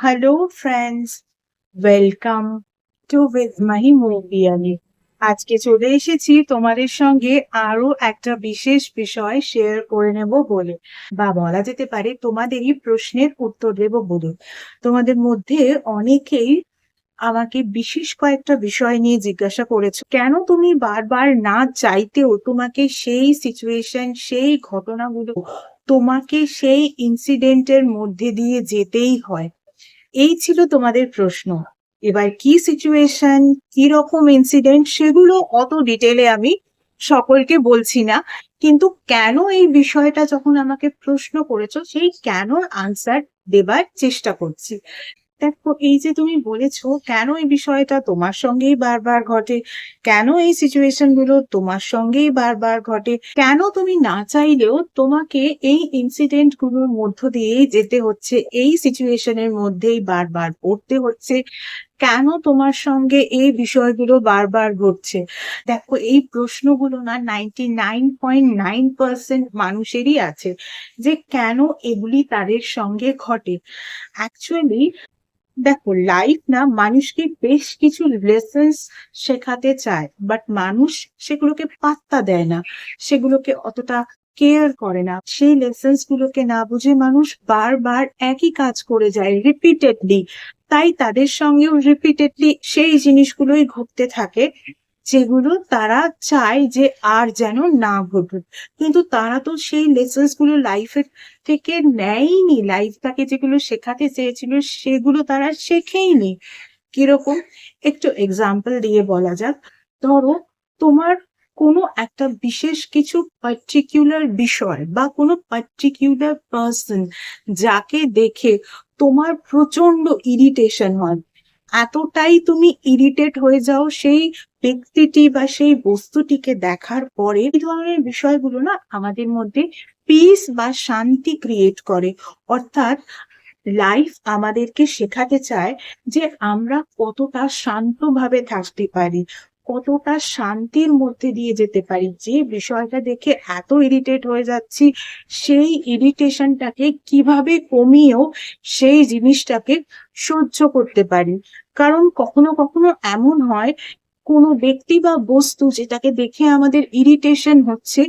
Hello friends welcome to with Mahi মুভিয়ানি আজকে চলে এসেছি তোমাদের সঙ্গে আরও একটা বিশেষ বিষয় শেয়ার করে নেব বলে। বা বলা যেতে পারে তোমাদেরই প্রশ্নের উত্তর দেব বলে। তোমাদের মধ্যে অনেকেই আমাকে বিশেষ কয়েকটা বিষয় নিয়ে জিজ্ঞাসা করেছ। কেন তুমি বারবার না চাইতেও তোমাকে সেই সিচুয়েশন সেই ঘটনাগুলো তোমাকে সেই ইনসিডেন্টের মধ্যে দিয়ে যেতেই হয়? এই ছিল তোমাদের প্রশ্ন। এবার কি সিচুয়েশন কি রকম ইনসিডেন্ট সেগুলো অত ডিটেলে আমি সকলকে বলছি না। কিন্তু কেন এই বিষয়টা যখন আমাকে প্রশ্ন করেছ, সেই কেন আনসার দেবার চেষ্টা করছি? দেখো, এই যে তুমি বলেছ, কেন এই বিষয়টা তোমার সঙ্গেই বারবার ঘটে? কেন এই সিচুয়েশনগুলো তোমার সঙ্গেই বারবার ঘটে? কেন তুমি না চাইলেও তোমাকে এই ইনসিডেন্টগুলোর মধ্য দিয়েই যেতে হচ্ছে? এই সিচুয়েশনের মধ্যেই বারবার পড়তে হচ্ছে। কেন তোমার সঙ্গে এই বিষয়গুলো বারবার ঘটছে? দেখো, এই প্রশ্নগুলো না ninety nine point nine percent মানুষেরই আছে যে কেন এগুলি তাদের সঙ্গে ঘটে? অ্যাকচুয়ালি দেখো লাইফ না মানুষকে বেশ কিছু লেসেন্স শেখাতে চায় বাট মানুষ সেগুলোকে পাত্তা দেয় না, সেগুলোকে অতটা কেয়ার করে না। সেই লেসেন্স গুলোকে না বুঝে মানুষ বারবার একই কাজ করে যায় রিপিটেডলি তাই তাদের সঙ্গেও রিপিটেডলি সেই জিনিসগুলোই ঘটতে থাকে। যেগুলো তারা চায় যে আর যেন না ঘটুক। কিন্তু তারা তো সেই লেসন্সগুলো লাইফের থেকে নেয়নি। লাইফ তাকে যেগুলো শেখাতে চেয়েছিল, সেগুলো তারা শেখেইনি। কীরকম? একটু এক্সাম্পল দিয়ে বলা যাক। ধরো, তোমার কোনো একটা বিশেষ কিছু পার্টিকুলার বিষয় বা কোনো পার্টিকুলার পার্সন যাকে দেখে তোমার প্রচণ্ড ইরিটেশন হয় এতটাই তুমি ইরিটেট হয়ে যাও সেই ব্যক্তিটি বা সেই বস্তুটিকে দেখার পরে এই ধরনের বিষয়গুলো না আমাদের মধ্যে পিস বা শান্তি ক্রিয়েট করে। অর্থাৎ লাইফ আমাদেরকে শেখাতে চায় যে আমরা কতটা শান্তভাবে থাকতে পারি। কতটা শান্তির মধ্যে দিয়ে যেতে পারি, যে বিষয়টা দেখে এত ইরিটেট হয়ে যাচ্ছি, সেই ইরিটেশনটাকে কীভাবে কমিয়েও সেই জিনিসটাকে সহ্য করতে পারি। কারণ কখনো কখনো এমন হয়, কোনো ব্যক্তি বা বস্তু যেটাকে দেখে আমাদের ইরিটেশন হচ্ছে,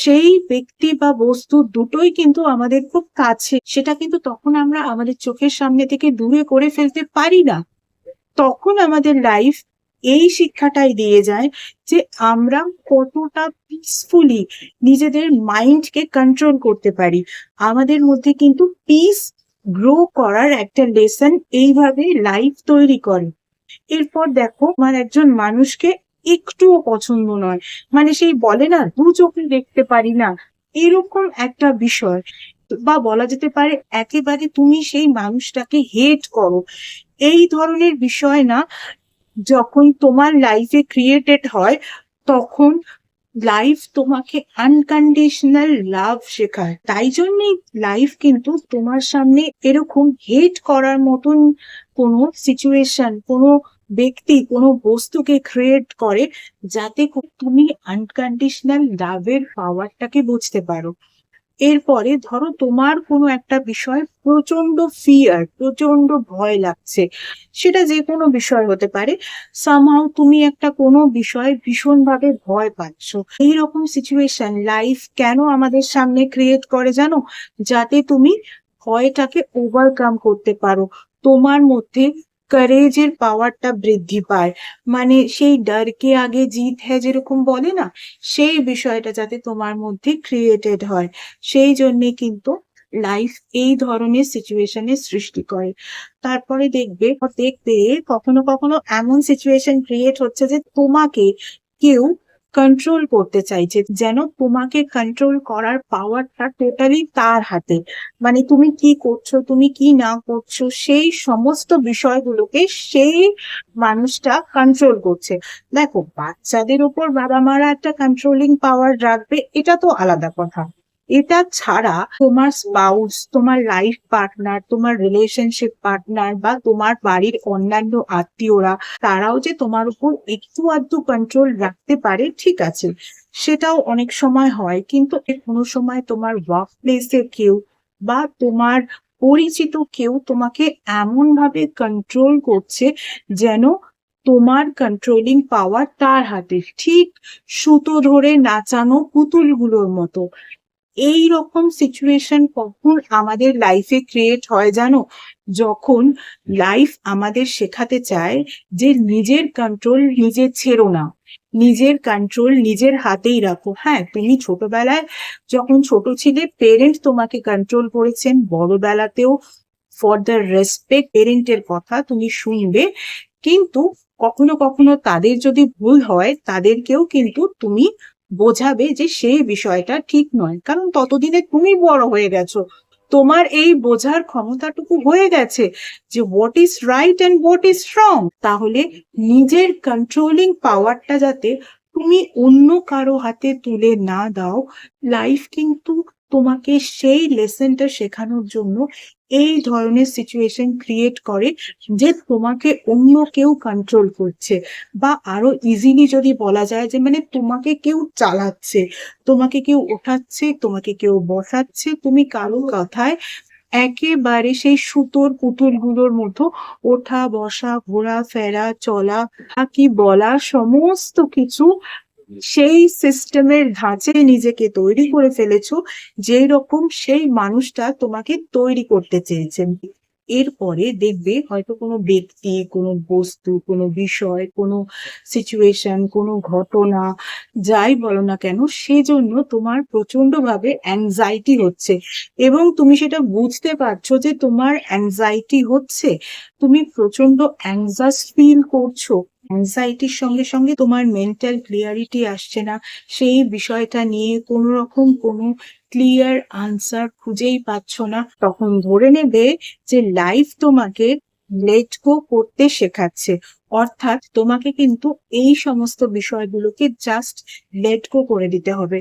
সেই ব্যক্তি বা বস্তু দুটোই কিন্তু আমাদের খুব কাছে। সেটা কিন্তু তখন আমরা আমাদের চোখের সামনে থেকে দূরে করে ফেলতে পারি না। তখন আমাদের লাইফ এই শিক্ষাটাই দিয়ে যায় যে আমরা কতটা পিসফুলি নিজেদের মাইন্ডকে কন্ট্রোল করতে পারি। আমাদের মধ্যে কিন্তু পিস গ্রো করার একটা লেসন এইভাবে লাইফ তৈরি করে। এরপর দেখো, আমার একজন মানুষকে একটুও পছন্দ নয়। মানে সেই বলে না, দু চোখে দেখতে পারি না। এরকম একটা বিষয়। বা বলা যেতে পারে, একেবারে তুমি সেই মানুষটাকে হেট করো। এই ধরনের বিষয় না যখন তোমার লাইফে ক্রিয়েটেড হয়, তখন লাইফ তোমাকে আনকন্ডিশনাল লাভ শেখায়। তাই জন্যই লাইফ কিন্তু তোমার সামনে এরকম হেট করার মতন কোনো সিচুয়েশন কোনো ব্যক্তি, কোনো বস্তুকে ক্রিয়েট করে, যাতে তুমি আনকন্ডিশনাল লাভের পাওয়ারটাকে বুঝতে পারো। এরপরে ধরো তোমার কোনো একটা বিষয় প্রচণ্ড ফিয়ার প্রচণ্ড ভয় লাগছে। সেটা যে কোনো বিষয় হতে পারে। সামহাও তুমি একটা কোনো বিষয়ে ভীষণভাবে ভয় পাচ্ছ। এইরকম সিচুয়েশন লাইফ কেন আমাদের সামনে ক্রিয়েট করে জানো? যাতে তুমি ভয়টাকে ওভারকাম করতে পারো। তোমার মধ্যে কারেজের পাওয়ারটা বৃদ্ধি পায়। মানে সেই ডারকে আগে জিত হ্যাঁ যেরকম বলে না, সেই বিষয়টা যাতে তোমার মধ্যে ক্রিয়েটেড হয়। সেই জন্যে কিন্তু লাইফ এই ধরনের সিচুয়েশনের সৃষ্টি করে। তারপরে দেখবে দেখবে কখনো কখনো এমন সিচুয়েশন ক্রিয়েট হচ্ছে যে তোমাকে কেউ কন্ট্রোল করতে চাইছে, যেন তোমাকে কন্ট্রোল করার পাওয়ারটা টোটালি তার হাতে। মানে তুমি কি করছ, তুমি কি না করছ, সেই সমস্ত বিষয়গুলোকে সেই মানুষটা কন্ট্রোল করছে। দেখো, বাচ্চাদের উপর বাবা মারা একটা কন্ট্রোলিং পাওয়ার রাখবে, এটা তো আলাদা কথা। এটা ছাড়া তোমার স্পাউস তোমার লাইফ পার্টনার তোমার রিলেশনশিপ পার্টনার বা তোমার বাড়ির অন্যান্য আত্মীয়রা, তারাও যে তোমার উপর একটু আধটু কন্ট্রোল রাখতে পারে, ঠিক আছে। সেটাও অনেক সময় হয়, কিন্তু কোনো সময় তোমার ওয়ার্ক প্লেসের কেউ বা তোমার পরিচিত কেউ তোমাকে এমন ভাবে কন্ট্রোল করছে যেন তোমার কন্ট্রোলিং পাওয়ার তার হাতে, ঠিক সুতো ধরে নাচানো পুতুলগুলোর মতো। এই রকম সিচুয়েশন কখন আমাদের লাইফে ক্রিয়েট হয় জানো? যখন লাইফ আমাদের শেখাতে চায় যে নিজের কন্ট্রোল নিজে ছেড়ো না। নিজের কন্ট্রোল নিজের হাতেই রাখো। হ্যাঁ তুমি ছোটবেলায় যখন ছোট ছিলে পেরেন্ট তোমাকে কন্ট্রোল করেছেন। বড়বেলাতেও ফর দ্য রেসপেক্ট পেরেন্টের কথা তুমি শুনবে। কিন্তু কখনো কখনো তাদের যদি ভুল হয়, তাদেরকেও কিন্তু তুমি বোঝাবে যে সেই বিষয়টা ঠিক নয়। কারণ ততদিনে তুমি বড় হয়ে গেছো। তোমার এই বোঝার ক্ষমতাটুকু হয়ে গেছে যে what is right and what is wrong তাহলে নিজের কন্ট্রোলিং পাওয়ারটা যাতে তুমি অন্য কারও হাতে তুলে না দাও লাইফ কিন্তু তোমাকে সেই লেসনটা শেখানোর জন্য এই ধরনের সিচুয়েশন ক্রিয়েট করে যে তোমাকে অন্য কেউ কন্ট্রোল করছে। বা আরও ইজিলি যদি বলা যায় যে মানে তোমাকে কেউ চালাচ্ছে, তোমাকে কেউ ওঠাচ্ছে, তোমাকে কেউ বসাচ্ছে, তুমি কারও কথায় একেবারে সেই সুতোর পুতুলগুলোর মতো ওঠা, বসা, ঘোরা, ফেরা, চলা কি বলা, সমস্ত কিছু সেই সিস্টেমের ধাঁচে নিজেকে তৈরি করে ফেলেছো যেই রকম সেই মানুষটা তোমাকে তৈরি করতে চেয়েছেন এরপরে দেখবে হয়তো কোনো ব্যক্তি, কোনো বস্তু, কোনো বিষয়, কোনো সিচুয়েশন কোনো ঘটনা, যাই বলো না কেন, সেজন্য তোমার প্রচণ্ড ভাবে অ্যাংজাইটি হচ্ছে। এবং তুমি সেটা বুঝতে পারছ যে তোমার অ্যাংজাইটি হচ্ছে। তুমি প্রচণ্ড অ্যাংজাস ফিল করছ। অ্যাংজাইটির সঙ্গে সঙ্গে তোমার মেন্টাল ক্লিয়ারিটি আসছে না। সেই বিষয়টা নিয়ে কোনো রকম কোনো ক্লিয়ার আনসার খুঁজেই পাচ্ছ না। তখন ধরে নেবে যে লাইফ তোমাকে লেট গো করতে শেখাচ্ছে। অর্থাৎ তোমাকে কিন্তু এই সমস্ত বিষয়গুলোকে জাস্ট লেট গো করে দিতে হবে।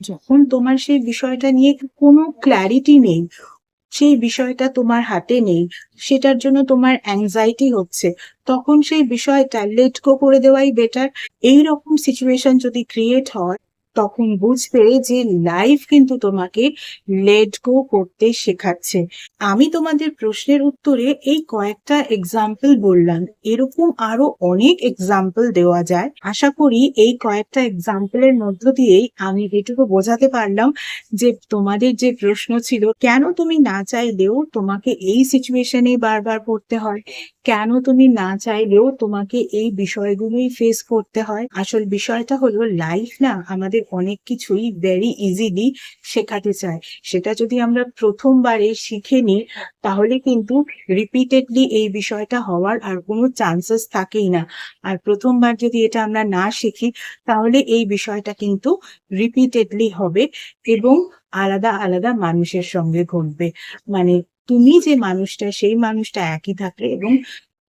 যখন তোমার সেই বিষয়টা নিয়ে কোনো ক্ল্যারিটি নেই সেই বিষয়টা তোমার হাতে নেই, সেটার জন্য তোমার অ্যাংজাইটি হচ্ছে, তখন সেই বিষয়টা লেট গো করে দেওয়াই বেটার এই রকম সিচুয়েশন যদি ক্রিয়েট হয় তখন বুঝবে যে লাইফ কিন্তু তোমাকে লেট গো করতে শেখাচ্ছে। আমি তোমাদের প্রশ্নের উত্তরে এই কয়েকটা এক্সাম্পল বললাম। এরকম আরও অনেক এক্সাম্পল দেওয়া যায়। আশা করি এই কয়েকটা এক্সাম্পলের মধ্য দিয়েই আমি এটুকু বোঝাতে পারলাম যে তোমাদের যে প্রশ্ন ছিল, কেন তুমি না চাইলেও তোমাকে এই সিচুয়েশনে বারবার পড়তে হয়? কেন তুমি না চাইলেও তোমাকে এই বিষয়গুলোই ফেস করতে হয়? আসল বিষয়টা হলো লাইফ না, আমাদের অনেক কিছুই ভেরি ইজিলি শেখাতে চায়। সেটা যদি আমরা প্রথমবারে শিখে নিই, তাহলে কিন্তু রিপিটেডলি এই বিষয়টা হওয়ার আর কোনো চান্সেস থাকেই না। আর প্রথমবার যদি এটা আমরা না শিখি, তাহলে এই বিষয়টা কিন্তু রিপিটেডলি হবে এবং আলাদা আলাদা মানুষের সঙ্গে ঘটবে। মানে তুমি যে মানুষটা, সেই মানুষটা একই থাকে এবং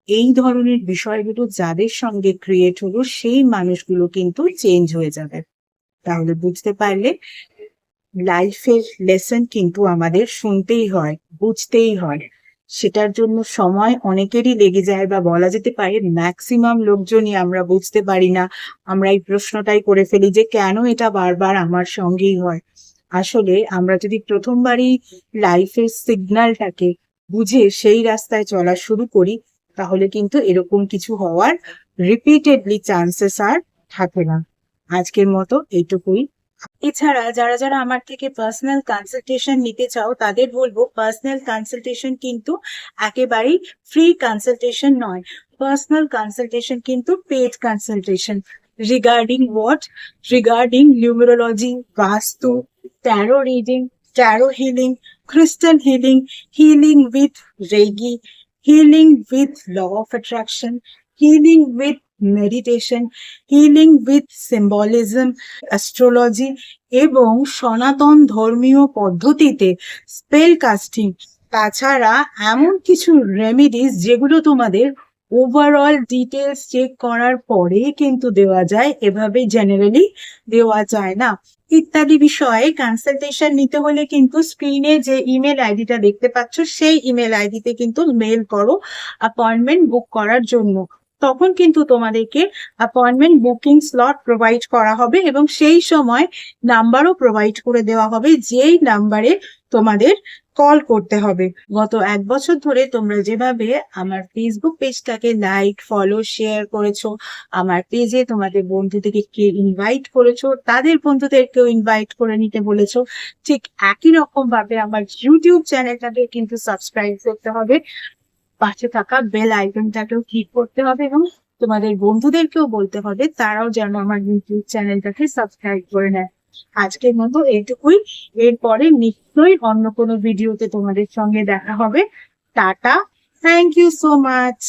এই ধরনের বিষয়গুলো যাদের সঙ্গে ক্রিয়েট হলো, সেই মানুষগুলো কিন্তু চেঞ্জ হয়ে যাবে। তাহলে বুঝতে পারলে লাইফের লেসন কিন্তু আমাদের শুনতেই হয়, বুঝতেই হয়। সেটার জন্য সময় অনেকেরই লেগে যায় বা বলা যেতে পারে ম্যাক্সিমাম লোকজনই আমরা বুঝতে পারি না। আমরা এই প্রশ্নটাই করে ফেলি যে কেন এটা বারবার আমার সঙ্গেই হয়? আসলে আমরা যদি প্রথমবারই লাইফের সিগন্যালটাকে বুঝে সেই রাস্তায় চলা শুরু করি, তাহলে কিন্তু এরকম কিছু হওয়ার রিপিটেডলি চান্সেস আর থাকে না। আজকের মতো এইটুকুই। এছাড়া যারা যারা আমার থেকে পার্সোনাল কনসালটেশন নিতে চাও তাদের বলব পার্সোনাল কনসালটেশন কিন্তু একেবারেই ফ্রি কনসালটেশন নয়। পার্সোনাল কনসালটেশন কিন্তু paid consultation regarding what regarding numerology vastu tarot reading tarot healing crystal healing, healing with Reiki, healing with law of attraction, healing with meditation, healing with symbolism astrology এবং সনাতন ধর্মীয় পদ্ধতিতে spell casting তাছাড়া এমন কিছু remedies যেগুলো তোমাদের overall details check করার পরে কিন্তু দেওয়া যায় এভাবে জেনারেলি দেওয়া যায় না। ইত্যাদি বিষয়ে কনসালটেশন নিতে হলে কিন্তু স্ক্রিনে যে ইমেল আইডিটা দেখতে পাচ্ছ সেই ইমেল আইডিতে কিন্তু মেল করো অ্যাপয়েন্টমেন্ট বুক করার জন্য। তখন কিন্তু তোমাদেরকে অ্যাপয়েন্টমেন্ট বুকিং স্লট প্রোভাইড করা হবে এবং সেই সময় নাম্বারও প্রোভাইড করে দেওয়া হবে, যেই নাম্বারে তোমাদের কল করতে হবে। গত এক বছর ধরে তোমরা যেভাবে আমার ফেসবুক পেজটাকে লাইক ফলো শেয়ার করেছ, আমার পেজে তোমাদের বন্ধুদেরকে কে ইনভাইট করেছ, তাদের বন্ধুদেরকেও ইনভাইট করে নিতে বলেছ, ঠিক একই রকম ভাবে আমার ইউটিউব চ্যানেলটাকে কিন্তু সাবস্ক্রাইব করতে হবে। পাশে থাকা বেল আইকনটাকেও ক্লিক করতে হবে এবং তোমাদের বন্ধুদেরকেও বলতে হবে, তারাও যেন আমার ইউটিউব চ্যানেলটাকে সাবস্ক্রাইব করে নেয়। আজকের মতো এইটুকুই এরপরে নিশ্চয়ই অন্য কোনো ভিডিওতে তোমাদের সঙ্গে দেখা হবে। Tata. Thank you so much